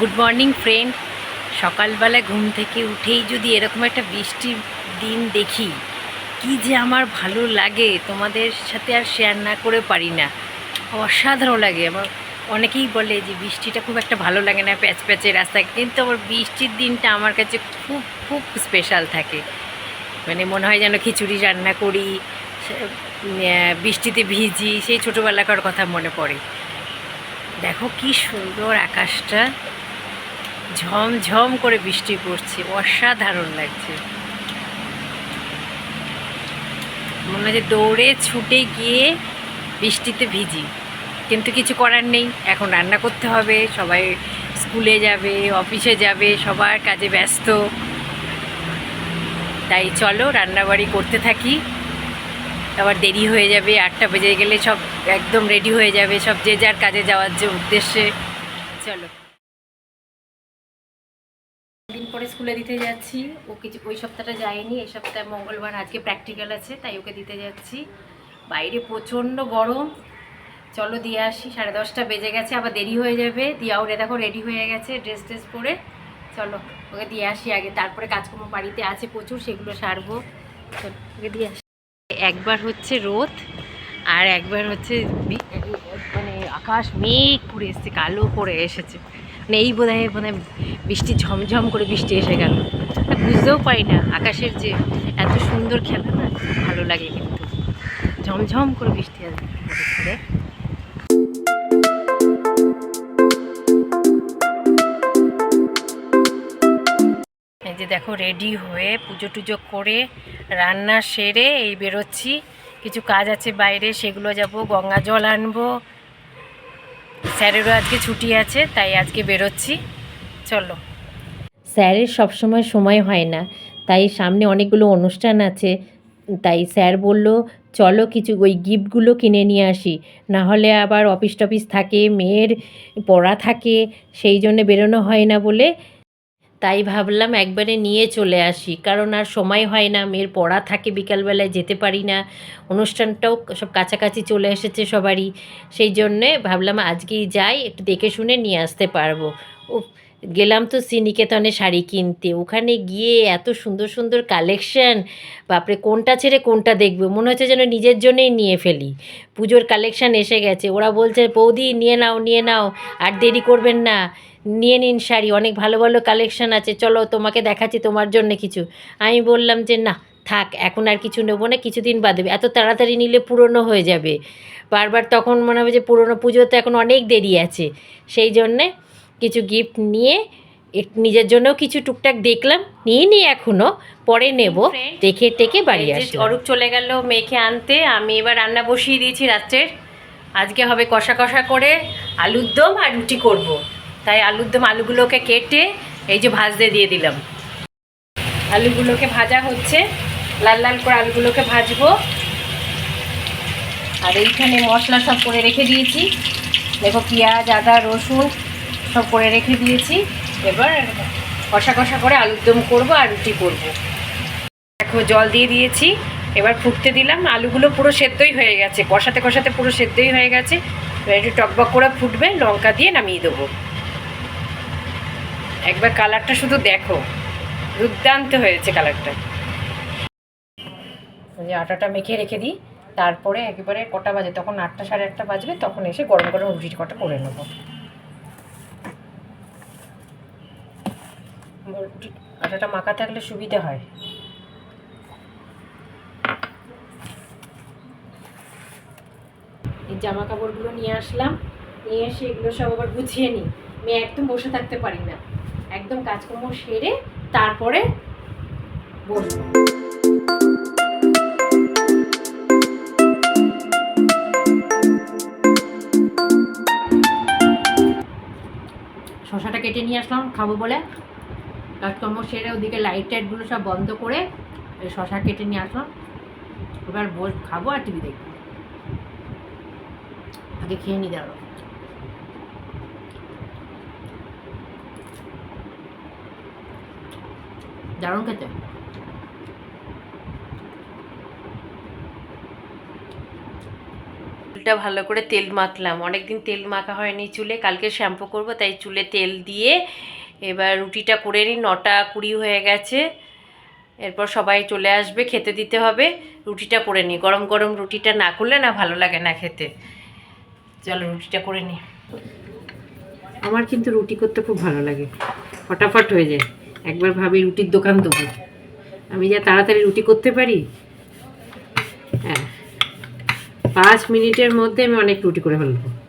Good morning friend সকালবেলা ঘুম থেকে উঠেই যদি এরকম একটা বৃষ্টির দিন দেখি কি যে আমার ভালো লাগে তোমাদের সাথে আর শেয়ার না করে পারি না। অসাধারণ লাগে। আমার অনেকেই বলে যে বৃষ্টিটা খুব একটা ভালো লাগে না প্যাচ প্যাচে রাস্তায়। কিন্তু আমার বৃষ্টির দিনটা আমার কাছে খুব খুব স্পেশাল থাকে। মানে মনে হয় যেন খিচুড়ি রান্না করি আহ, বৃষ্টিতে ভিজি সেই ছোটোবেলাকার কথা মনে পড়ে। দেখো কি সুন্দর আকাশটা। ঝমঝম করে বৃষ্টি পড়ছে, অসাধারণ লাগছে। মনে যে দৌড়ে ছুটে গিয়ে বৃষ্টিতে ভিজি। কিন্তু কিছু করার নেই, এখন রান্না করতে হবে, সবাই স্কুলে যাবে, অফিসে যাবে, সবার কাজে ব্যস্ত। তাই চলো, রান্নাবাড়ি করতে থাকি। আবার দেরি হয়ে যাবে, আটটা বেজে গেলে সব একদম রেডি হয়ে যাবে, সব যে যার কাজে যাওয়ার যে উদ্দেশ্যে। চলো। দিন পরে স্কুলে দিতে যাচ্ছি। ও কিছু, ওই সপ্তাহটা যায়নি, এই সপ্তাহে মঙ্গলবার আজকে প্র্যাকটিক্যাল আছে, তাই ওকে দিতে যাচ্ছি। বাইরে প্রচণ্ড গরম। চলো দিয়ে আসি, সাড়ে দশটা বেজে গেছে, আবার দেরি হয়ে যাবে। দিয়াও রে দেখো রেডি হয়ে গেছে ড্রেস ট্রেস পরে। চলো, ওকে দিয়ে আসি আগে। তারপরে কাজকর্ম বাড়িতে আছে প্রচুর, সেগুলো সারবো। ওকে দিয়ে আসি। একবার হচ্ছে রোদ, আর একবার হচ্ছে মানে আকাশ মেঘ করে এসছে, কালো করে এসেছে। মানে এই বোধ হয় মানে বৃষ্টি ঝমঝম করে বৃষ্টি এসে গেল। বুঝতেও পারি না আকাশের যে এত সুন্দর খেলা না ভালো লাগে কিন্তু। ঝমঝম করে বৃষ্টি আসবে। যে দেখো রেডি হয়ে পুজো টুজো করে রান্না সেরে এই বেরোচ্ছি। কিছু কাজ আছে বাইরে, সেগুলো যাব, গঙ্গা জল আনব স্যারেরও আজকে ছুটি আছে, তাই আজকে বেরোচ্ছি। চলো। স্যারের সবসময় সময় হয় না, তাই সামনে অনেকগুলো অনুষ্ঠান আছে। তাই স্যার বলল, চলো কিছু ওই গিফটগুলো কিনে নিয়ে আসি। না হলে আবার অফিস টফিস থাকে, মেয়ের পড়া থাকে, সেই জন্য বেরোনো হয় না বলে তাই ভাবলাম একবারে নিয়ে চলে আসি। কারণ আর সময় হয় না, মেয়ের পড়া থাকে বিকালবেলায়, যেতে পারি না। অনুষ্ঠানটাও সব কাছাকাছি চলে এসেছে সবারই। সেই জন্যে ভাবলাম আজকেই যাই, একটু দেখে শুনে নিয়ে আসতে পারব। গেলাম তো শ্রীনিকেতনে শাড়ি কিনতে। ওখানে গিয়ে এত সুন্দর সুন্দর কালেকশন বাপরে কোনটা ছেড়ে কোনটা দেখবে? মনে হচ্ছে যেন নিজের জন্যই নিয়ে ফেলি। পুজোর কালেকশন এসে গেছে। ওরা বলছে, বৌদি, নিয়ে নাও নিয়ে নাও, আর দেরি করবেন না। নিয়ে নিন শাড়ি, অনেক ভালো ভালো কালেকশন আছে। চলো তোমাকে দেখাচ্ছি তোমার জন্য কিছু। আমি বললাম যে, না, থাক, এখন আর কিছু নেব না, কিছুদিন বাদ। দেবে এত তাড়াতাড়ি নিলে পুরনো হয়ে যাবে। বারবার তখন মনে হবে যে, পুরনো পুজো তো এখন অনেক দেরি আছে। সেই জন্যে কিছু গিফট নিয়ে নিজের জন্য কিছু টুকটাক দেখলাম নিয়ে নি এখনও পরে নেব। দেখে টেকে বাড়ি আসি অরূপ চলে গেল মেয়েকে আনতে আমি এবার রান্না বসিয়ে দিয়েছি রাত্রের। আজকে হবে কষা কষা করে আলুর দম আর রুটি করব। তাই আলুর দম আলুগুলোকে কেটে এই যে ভাজতে দিয়ে দিলাম। আলুগুলোকে ভাজা হচ্ছে লাল লাল করে আলুগুলোকে ভাজবো। আর এইখানে মশলা সব করে রেখে দিয়েছি। দেখো পেঁয়াজ আদা রসুন সব করে রেখে দিয়েছি। এবার কষা কষা করে আলুর দম করব আর রুটি করব। দেখো, জল দিয়ে দিয়েছি। এবার ফুটতে দিলাম। আলুগুলো পুরো সেদ্ধই হয়ে গেছে। কষাতে কষাতে পুরো সেদ্ধই হয়ে গেছে। এবার একটু টকবক করে ফুটবে। লঙ্কা দিয়ে নামিয়ে দেবো। একবার কালারটা শুধু দেখো। দুর্দান্ত হয়েছে কালারটা। যে আটাটা মেখে রেখে দিই। তারপরে একেবারে কটা বাজে? তখন আটটা সাড়ে আটটা বাজবে। তখন এসে গরম গরম রুটি কটা করে নেব। আটাটা মাখা থাকলে সুবিধা হয়। এই জামা কাপড়গুলো নিয়ে আসলাম। নিয়ে এসে এগুলো সব আবার গুছিয়ে নিই। মেয়ে একদম বসে থাকতে পারি না। একদম কাজকর্ম সেরে তারপরে বসবো। শশাটা কেটে নিয়ে আসলাম, খাব বলে। কাজকর্ম সেরে ওদিকে লাইট টাইটগুলো সব বন্ধ করে শশা কেটে নিয়ে আসলাম। এবার বস খাব আর টিভি দেখব। আগে খেয়ে নি দাঁড়ো দারুণ খেতে। চুলটা ভালো করে তেল মাখলাম। অনেকদিন তেল মাখা হয়নি চুলে, কালকে শ্যাম্পু করব, তাই চুলে তেল দিয়ে এবার রুটিটা করে নিই, নটা কুড়ি হয়ে গেছে। এরপর সবাই চলে আসবে, খেতে দিতে হবে। রুটিটা করে নিই, গরম গরম রুটিটা না করলে না ভালো লাগে না খেতে। চলো রুটিটা করে নিই। আমার কিন্তু রুটি করতে খুব ভালো লাগে। ফটাফট হয়ে যায়। একবার ভাবি রুটির দোকান দেবো। আমি যা তাড়াতাড়ি রুটি করতে পারি? হ্যাঁ। পাঁচ মিনিটের মধ্যে আমি অনেক রুটি করে ফেলব।